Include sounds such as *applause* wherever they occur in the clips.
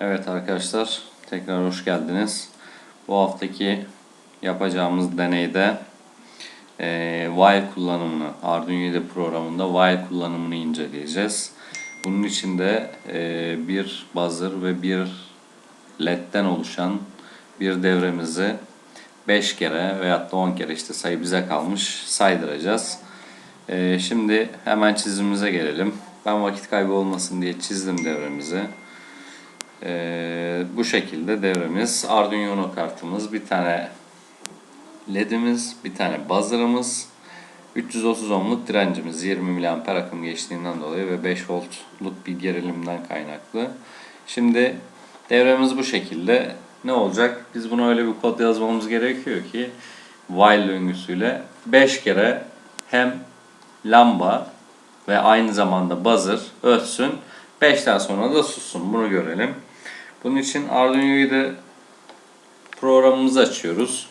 Evet arkadaşlar tekrar hoş geldiniz. Bu haftaki yapacağımız deneyde eee while kullanımını Arduino programında while kullanımını inceleyeceğiz. Bunun içinde eee, bir buzzer ve bir ledden oluşan bir devremizi 5 kere veyahut da 10 kere işte sayı bize kalmış saydıracağız. Eee, şimdi hemen çizimimize gelelim. Ben vakit kaybı olmasın diye çizdim devremizi. Ee, bu şekilde devremiz Arduino kartımız bir tane ledimiz bir tane buzzer'ımız 330 ohmluk direncimiz 20 mA akım geçtiğinden dolayı ve 5 voltluk bir gerilimden kaynaklı. Şimdi devremiz bu şekilde. Ne olacak? Biz buna öyle bir kod yazmamız gerekiyor ki while döngüsüyle 5 kere hem lamba ve aynı zamanda buzzer ötsün. 5'ten sonra da sussun. Bunu görelim. Bunun için Arduino IDE programımızı açıyoruz.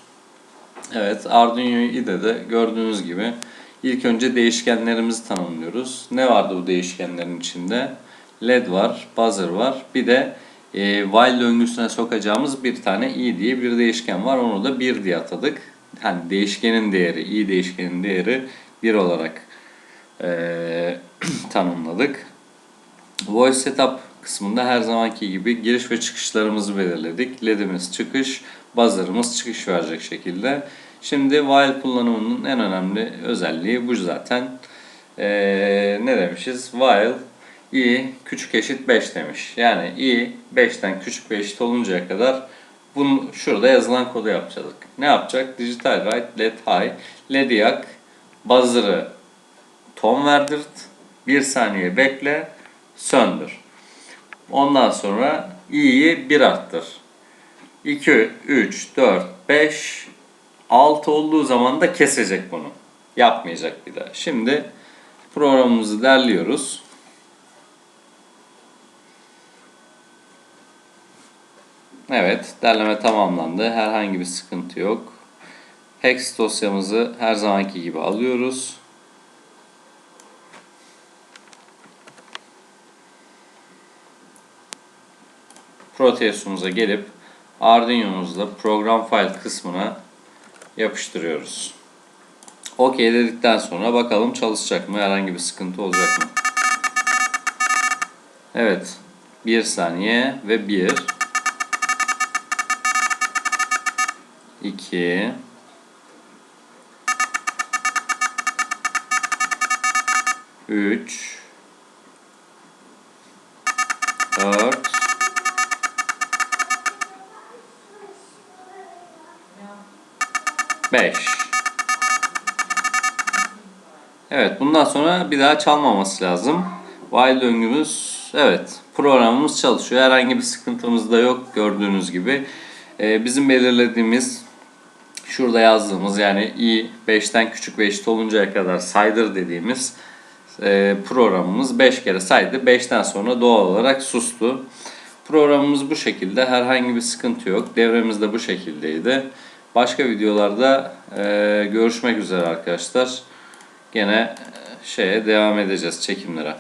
Evet Arduino IDE'de gördüğünüz gibi ilk önce değişkenlerimizi tanımlıyoruz. Ne vardı bu değişkenlerin içinde? LED var, buzzer var. Bir de e, while döngüsüne sokacağımız bir tane i diye bir değişken var. Onu da 1 diye atadık. Hani değişkenin değeri, i değişkenin değeri 1 olarak e, *clears throat* tanımladık. Voice Setup kısmında her zamanki gibi giriş ve çıkışlarımızı belirledik. LED'imiz çıkış, buzzer'ımız çıkış verecek şekilde. Şimdi while kullanımının en önemli özelliği bu zaten. Ee, ne demişiz? While i küçük eşit 5 demiş. Yani i 5'ten küçük ve eşit oluncaya kadar bunu şurada yazılan kodu yapacağız. Ne yapacak? Digital write led high. LED'i yak, buzzer'ı ton verdirt, bir saniye bekle, söndür. Ondan sonra i'yi 1 arttır. 2, 3, 4, 5, 6 olduğu zaman da kesecek bunu. Yapmayacak bir daha. Şimdi programımızı derliyoruz. Evet, derleme tamamlandı. Herhangi bir sıkıntı yok. Hex dosyamızı her zamanki gibi alıyoruz. Proteus'umuza gelip Arduino'muzla program file kısmına yapıştırıyoruz. OK dedikten sonra bakalım çalışacak mı? Herhangi bir sıkıntı olacak mı? Evet. 1 saniye ve 1 2 3 4 5 Evet bundan sonra bir daha çalmaması lazım. While döngümüz evet programımız çalışıyor. Herhangi bir sıkıntımız da yok gördüğünüz gibi. Ee, bizim belirlediğimiz şurada yazdığımız yani i 5'ten küçük ve eşit oluncaya kadar saydır dediğimiz e, programımız 5 kere saydı. 5'ten sonra doğal olarak sustu. Programımız bu şekilde. Herhangi bir sıkıntı yok. Devremiz de bu şekildeydi. Başka videolarda e, görüşmek üzere arkadaşlar. Gene e, şeye devam edeceğiz çekimlere.